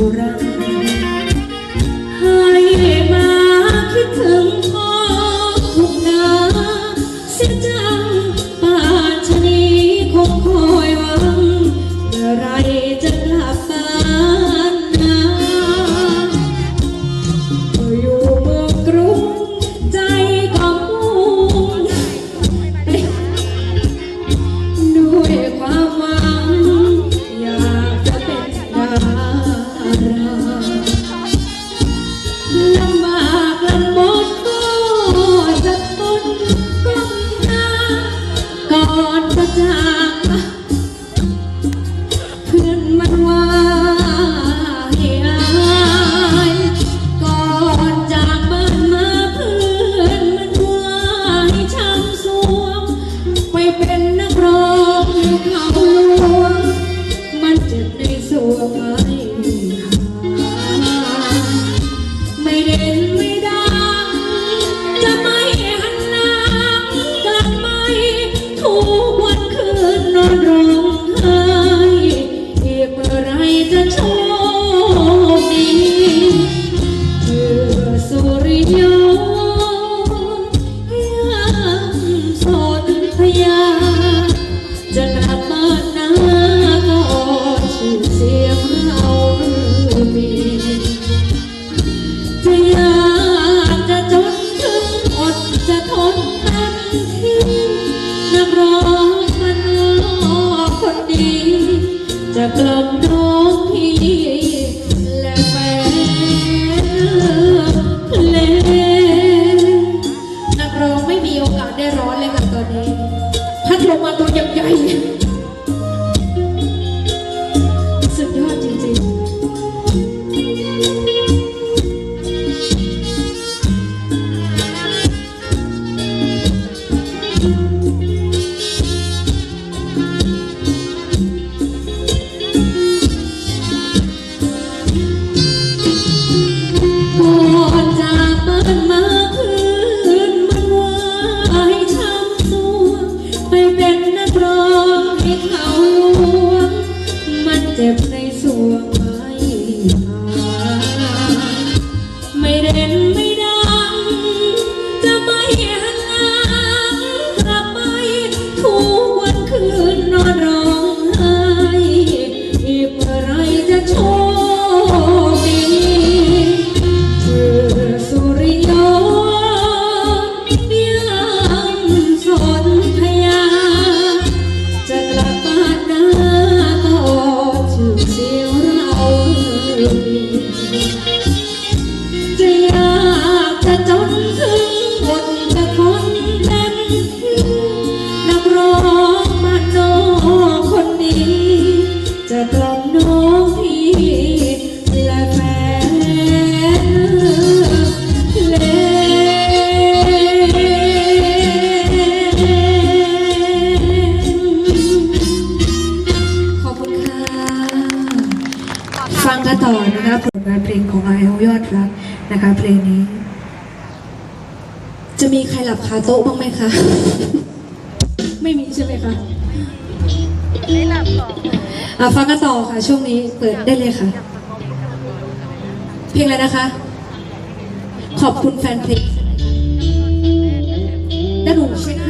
susurran ได้ร้อนเลยค่ะตอนนี้พัดลมมาตัวใหญ่ๆ นะคะผลงานเพลงของไอเอลยอดรักนะคะ เพลงนี้ จะมีใครหลับคาโต๊ะบ้างไหมคะ ไม่มีใช่ไหมคะไม่หลับต่ออะฟังกันต่อค่ะ ช่วงนี้เปิดได้เลยค่ะ เพลงอะไรนะคะ ขอบคุณแฟนเพลงได้หนูเช็คให้